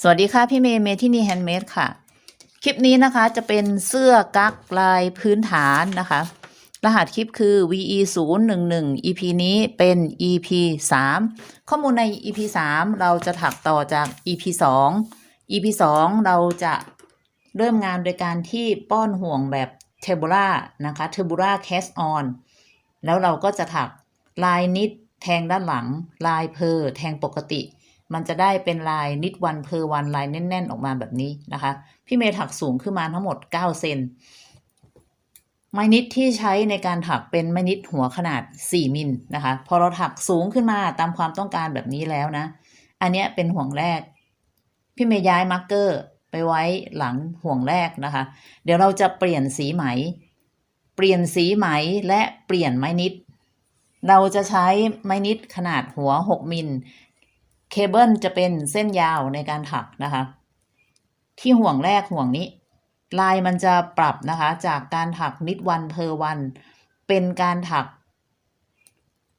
สวัสดีค่ะ พี่เมย์เมที่นี่แฮนด์เมดค่ะ คลิปนี้นะคะจะเป็นเสื้อกั๊กลายพื้นฐานนะคะ รหัสคลิปคือ VE 0 1 1 EP นี้เป็น EP 3 ข้อมูลใน EP 3 เราจะถักต่อจาก EP 2 EP 2 เราจะเริ่มงานโดยการที่ป้อนห่วงแบบเท b บูรานะคะเท b บูราแคสออนแล้วเราก็จะถักลายนิดแทงด้านหลัง ลายเพอแทงปกติ มันจะได้เป็นลายนิดวันเพอวันลายแน่น ๆ ออกมาแบบนี้นะคะ พี่เมย์ถักสูงขึ้นมาทั้งหมด 9 เซนไม้นิดที่ใช้ในการถักเป็นไม้นิดหัวขนาด 4 มิลนะคะ พอเราถักสูงขึ้นมาตามความต้องการแบบนี้แล้วนะ อันนี้เป็นห่วงแรก พี่เมย์ย้ายมาร์กเกอร์ไปไว้หลังห่วงแรกนะคะ เดี๋ยวเราจะเปลี่ยนสีไหม เปลี่ยนสีไหมและเปลี่ยนไม้นิด เราจะใช้ไม้นิดขนาดหัว 6 มิล เคเบิลจะเป็นเส้นยาวในการถักนะคะ ที่ห่วงแรกห่วงนี้ ลายมันจะปรับนะคะ จากการถักนิดวันเพอวัน เป็นการถัก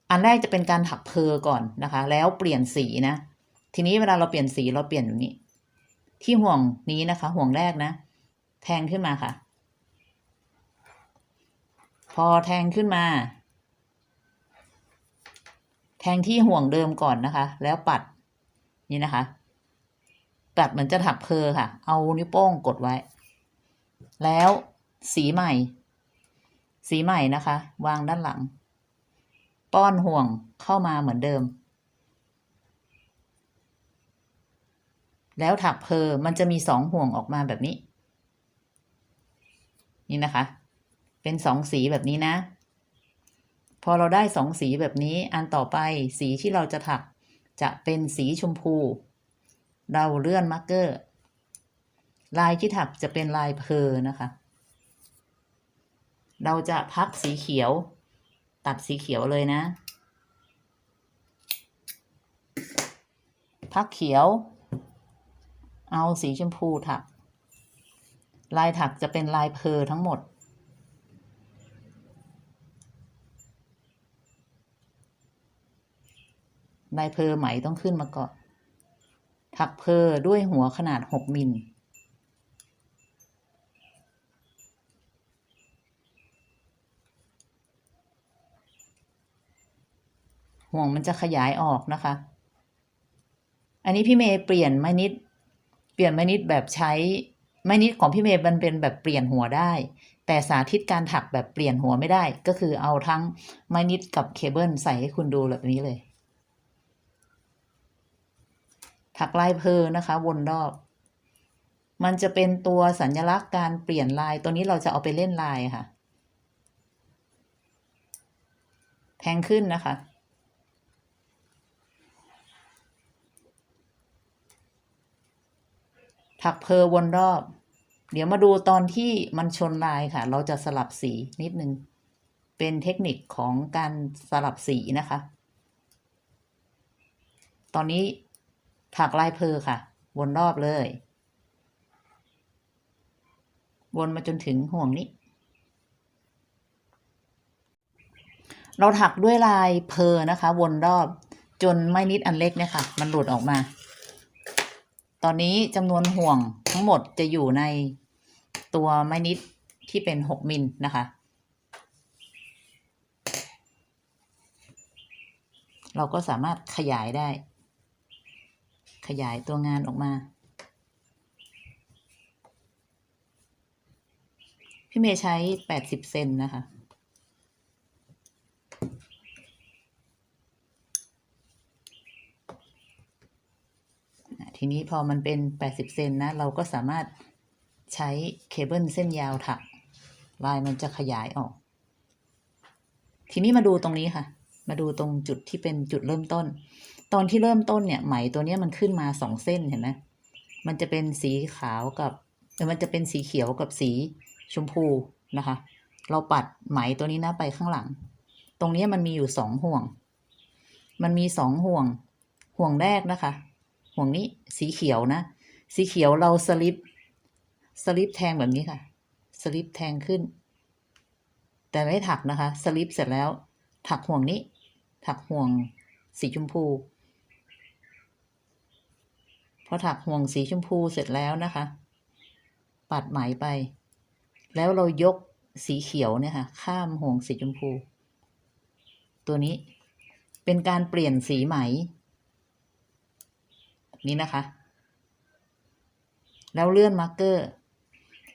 อันแรกจะเป็นการถักเพอก่อนนะคะ แล้วเปลี่ยนสีนะ ทีนี้เวลาเราเปลี่ยนสีเราเปลี่ยนแบบนี้ ที่ห่วงนี้นะคะ ห่วงแรกนะ แทงขึ้นมาค่ะ พอแทงขึ้นมา แทงที่ห่วงเดิมก่อนนะคะ แล้วปัด นี่นะคะปัดเหมือนจะถักเพอค่ะ เอานิ้วโป้งกดไว้ แล้วสีใหม่ สีใหม่นะคะ วางด้านหลัง ป้อนห่วงเข้ามาเหมือนเดิม แล้วถักเพอมันจะมีสองห่วงออกมาแบบนี้ นี่นะคะ เป็นสองสีแบบนี้นะ พอเราได้สองสีแบบนี้ อันต่อไปสีที่เราจะถัก จะเป็นสีชมพู เราเลื่อนมาร์กเกอร์ ลายที่ถักจะเป็นลายเพอนะคะ เราจะพักสีเขียว ตัดสีเขียวเลยนะ พักเขียว เอาสีชมพูถัก ลายถักจะเป็นลายเพอทั้งหมด ลายเพอไหมต้องขึ้นมาก่อน ถักเพอด้วยหัวขนาด6มิลห่วงมันจะขยายออกนะคะ อันนี้พี่เมย์เปลี่ยนไม้นิด เปลี่ยนไม้นิดแบบใช้ไม้นิดของพี่เมย์มันเป็นแบบเปลี่ยนหัวได้ แต่สาธิตการถักแบบเปลี่ยนหัวไม่ได้ ก็คือเอาทั้งไม้นิดกับเคเบิลใส่ให้คุณดูแบบนี้เลย ถักลายเพอนะคะ วนรอบ มันจะเป็นตัวสัญลักษณ์การเปลี่ยนลายตัวนี้เราจะเอาไปเล่นลายค่ะ แทงขึ้นนะคะถักเพอวนรอบ เดี๋ยวมาดูตอนที่มันชนลายค่ะ เราจะสลับสีนิดนึง เป็นเทคนิคของการสลับสีนะคะ ตอนนี้ ถักลายเพอค่ะ วนรอบเลย วนมาจนถึงห่วงนี้ เราถักด้วยลายเพอนะคะ วนรอบจนไม่นิดอันเล็กเนี่ยค่ะ มันหลุดออกมา ตอนนี้จำนวนห่วงทั้งหมดจะอยู่ในตัวไม้นิดที่เป็น 6 มิลนะคะ เราก็สามารถขยายได้ ขยายตัวงานออกมา พี่เมย์ใช้80เซนนะคะ ทีนี้พอมันเป็น80เซนนะ เราก็สามารถใช้เคเบิลเส้นยาวถัก ลายมันจะขยายออก ทีนี้มาดูตรงนี้ค่ะ มาดูตรงจุดที่เป็นจุดเริ่มต้น ตอนที่เริ่มต้นเนี่ยไหมตัวเนี้ยมันขึ้นมาสองเส้นเห็นไหมมันจะเป็นสีขาวกับเออมันจะเป็นสีเขียวกับสีชมพูนะคะ เราปัดไหมตัวนี้นะไปข้างหลัง ตรงนี้มันมีอยู่สองห่วง มันมีสองห่วง ห่วงแรกนะคะ ห่วงนี้สีเขียวนะ สีเขียวเราสลิปสลิปแทงแบบนี้ค่ะ สลิปแทงขึ้น แต่ไม่ถักนะคะ สลิปเสร็จแล้ว ถักห่วงนี้ ถักห่วงสีชมพู พอถักห่วงสีชมพูเสร็จแล้วนะคะ ปัดไหมไป แล้วเรายกสีเขียวเนี่ยค่ะ ข้ามห่วงสีชมพู ตัวนี้เป็นการเปลี่ยนสีไหม นี้นะคะ แล้วเลื่อนมาร์กเกอร์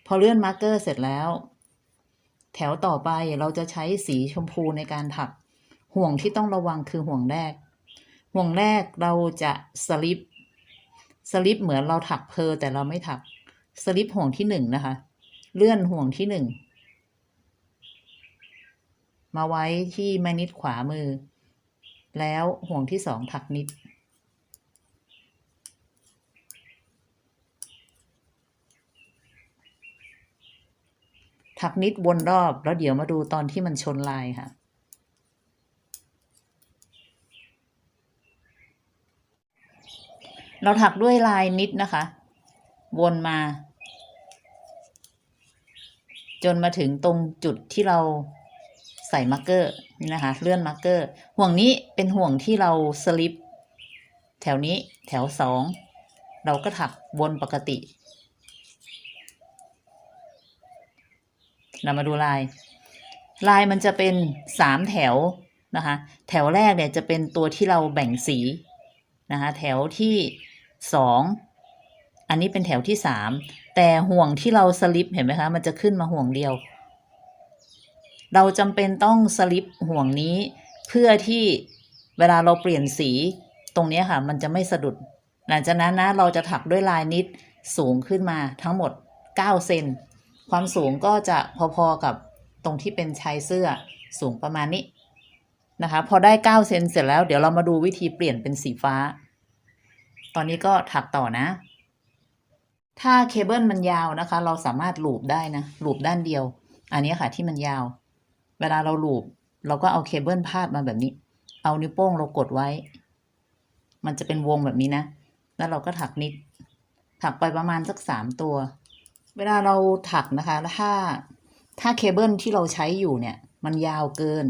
พอเลื่อนมาร์กเกอร์เสร็จแล้ว แถวต่อไปเราจะใช้สีชมพูในการถักห่วงที่ต้องระวังคือห่วงแรก ห่วงแรกเราจะสลิป สลิปเหมือนเราถักเพอแต่เราไม่ถักสลิปห่วงที่หนึ่งนะคะ เลื่อนห่วงที่หนึ่งมาไว้ที่แม่นิดขวามือ แล้วห่วงที่สองถักนิด ถักนิดวนรอบแล้วเดี๋ยวมาดูตอนที่มันชนลายค่ะ เราถักด้วยลายนิดนะคะ วนมา จนมาถึงตรงจุดที่เราใส่มาร์กเกอร์นี่นะคะ เลื่อนมาร์กเกอร์ ห่วงนี้เป็นห่วงที่เราสลิป แถวนี้แถวสองเราก็ถักวนปกติ เรามาดูลาย ลายมันจะเป็นสามแถวนะคะ แถวแรกเนี่ยจะเป็นตัวที่เราแบ่งสีนะคะ แถวที่ สองอันนี้เป็นแถวที่สามแต่ห่วงที่เราสลิปเห็นไหมคะ มันจะขึ้นมาห่วงเดียว เราจำเป็นต้องสลิปห่วงนี้ เพื่อที่เวลาเราเปลี่ยนสีตรงนี้ค่ะ มันจะไม่สะดุด หลังจากนั้นนะเราจะถักด้วยลายนิดสูงขึ้นมาทั้งหมด 9 เซนความสูงก็จะพอๆกับตรงที่เป็นชายเสื้อสูงประมาณนี้นะคะ พอได้ 9 เซนเสร็จแล้วเดี๋ยวเรามาดูวิธีเปลี่ยนเป็นสีฟ้า ตอนนี้ก็ถักต่อนะ ถ้าเคเบิลมันยาวนะคะ เราสามารถลูบได้นะลูบด้านเดียว อันนี้ค่ะที่มันยาว เวลาเราลูบเราก็เอาเคเบิลพาดมาแบบนี้ เอานิ้วโป้งเรากดไว้ มันจะเป็นวงแบบนี้นะ แล้วเราก็ถักนิด ถักไปประมาณสักสามตัว เวลาเราถักนะคะ ถ้าถ้าเคเบิลที่เราใช้อยู่เนี่ย มันยาวเกิน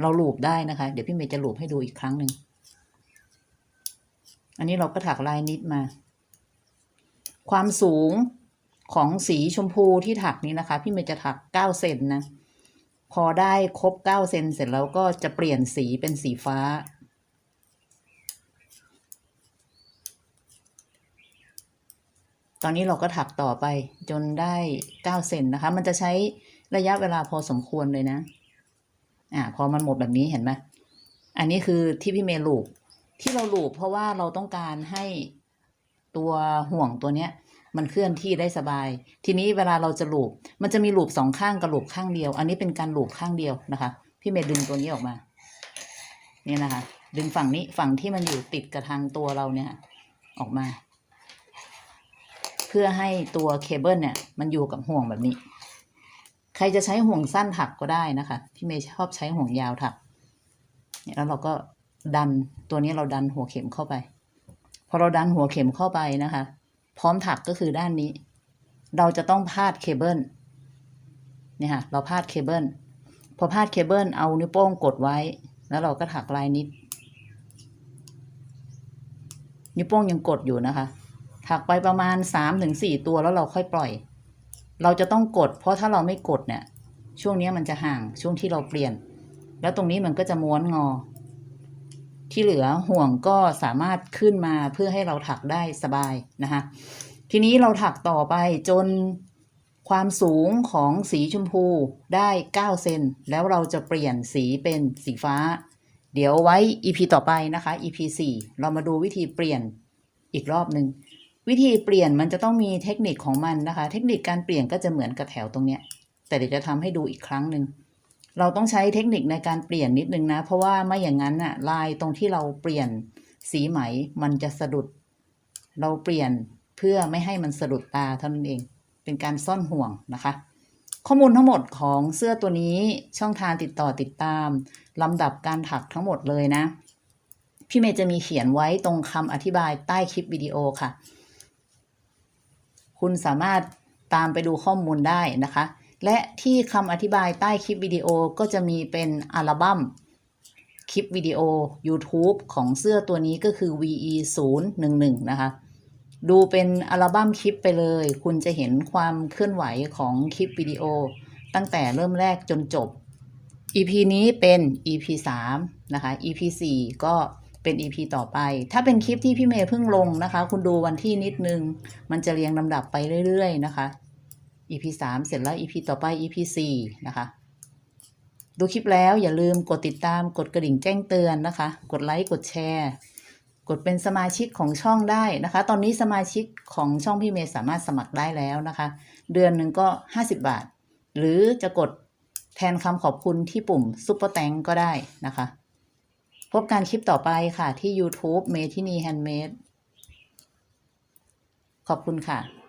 เราลูบได้นะคะ เดี๋ยวพี่เมย์จะลูบให้ดูอีกครั้งหนึ่ง อันนี้เราก็ถักลายนิดมา ความสูงของสีชมพูที่ถักนี้นะคะ พี่เมย์จะถักเก้าเซนนะ พอได้ครบเก้าเซนเสร็จแล้วก็จะเปลี่ยนสีเป็นสีฟ้าตอนนี้เราก็ถักต่อไปจนได้เก้าเซนนะคะ มันจะใช้ระยะเวลาพอสมควรเลยนะ อ่า พอมันหมดแบบนี้เห็นไหมอันนี้คือที่พี่เมย์ลูบ ที่เราลูบเพราะว่าเราต้องการให้ตัวห่วงตัวเนี้ย มันเคลื่อนที่ได้สบาย ทีนี้เวลาเราจะลูบมันจะมีลูบสองข้างกับลูบข้างเดียว อันนี้เป็นการลูบข้างเดียวนะคะ พี่เมย์ดึงตัวนี้ออกมาเนี่ยนะคะ ดึงฝั่งนี้ฝั่งที่มันอยู่ติดกับทางตัวเราเนี่ย ออกมา เพื่อให้ตัวเคเบิลเนี่ย มันอยู่กับห่วงแบบนี้ ใครจะใช้ห่วงสั้นถักก็ได้นะคะ พี่เมย์ชอบใช้ห่วงยาวถักแล้วเราก็ ดันตัวนี้เราดันหัวเข็มเข้าไป พอเราดันหัวเข็มเข้าไปนะคะ พร้อมถักก็คือด้านนี้ เราจะต้องพาดเคเบิลเนี่ยค่ะเราพาดเคเบิลพอพาดเคเบิลเอานิ้วโป้งกดไว้ แล้วเราก็ถักลายนิด นิ้วโป้งยังกดอยู่นะคะ ถักไปประมาณสามถึงสี่ตัวแล้วเราค่อยปล่อย เราจะต้องกด เพราะถ้าเราไม่กดเนี่ย ช่วงนี้มันจะห่างช่วงที่เราเปลี่ยน แล้วตรงนี้มันก็จะม้วนงอ ที่เหลือห่วงก็สามารถขึ้นมาเพื่อให้เราถักได้สบายนะคะทีนี้เราถักต่อไปจนความสูงของสีชมพูได้ 9 เซนแล้วเราจะเปลี่ยนสีเป็นสีฟ้า เดี๋ยวไว้ EP ต่อไปนะคะ EP 4 เรามาดูวิธีเปลี่ยนอีกรอบหนึ่งวิธีเปลี่ยนมันจะต้องมีเทคนิคของมันนะคะ เทคนิคการเปลี่ยนก็จะเหมือนกับแถวตรงเนี้ยแต่เดี๋ยวจะทำให้ดูอีกครั้งหนึ่ง เราต้องใช้เทคนิคในการเปลี่ยนนิดนึงนะ เพราะว่าไม่อย่างนั้นน่ะลายตรงที่เราเปลี่ยนสีไหมมันจะสะดุด เราเปลี่ยนเพื่อไม่ให้มันสะดุดตาเท่านั้นเอง เป็นการซ่อนห่วงนะคะ ข้อมูลทั้งหมดของเสื้อตัวนี้ช่องทางติดต่อติดตามลำดับการถักทั้งหมดเลยนะ พี่เมย์จะมีเขียนไว้ตรงคำอธิบายใต้คลิปวิดีโอค่ะ คุณสามารถตามไปดูข้อมูลได้นะคะ และที่คำอธิบายใต้คลิปวิดีโอก็จะมีเป็นอัลบั้มคลิปวิดีโอ YouTube ของเสื้อตัวนี้ก็คือ VE 0 1 1นะคะ ดูเป็นอัลบั้มคลิปไปเลย คุณจะเห็นความเคลื่อนไหวของคลิปวิดีโอ ตั้งแต่เริ่มแรกจนจบ EP นี้เป็น EP 3นะคะ EP 4 ก็เป็น EP ต่อไป ถ้าเป็นคลิปที่พี่เมย์เพิ่งลงนะคะ คุณดูวันที่นิดนึง มันจะเรียงลำดับไปเรื่อย ๆ นะคะ EP 3เสร็จแล้ว EP ต่อไป EP 4นะคะ ดูคลิปแล้วอย่าลืมกดติดตามกดกระดิ่งแจ้งเตือนนะคะ กดไลค์กดแชร์กดเป็นสมาชิกของช่องได้นะคะ ตอนนี้สมาชิกของช่องพี่เมย์สามารถสมัครได้แล้วนะคะ เดือนหนึ่งก็ 50 บาท หรือจะกดแทนคำขอบคุณที่ปุ่มซุปเปอร์แตงก็ได้นะคะ พบกันคลิปต่อไปค่ะที่ YouTube เมทินีแฮนด์เมดขอบคุณค่ะ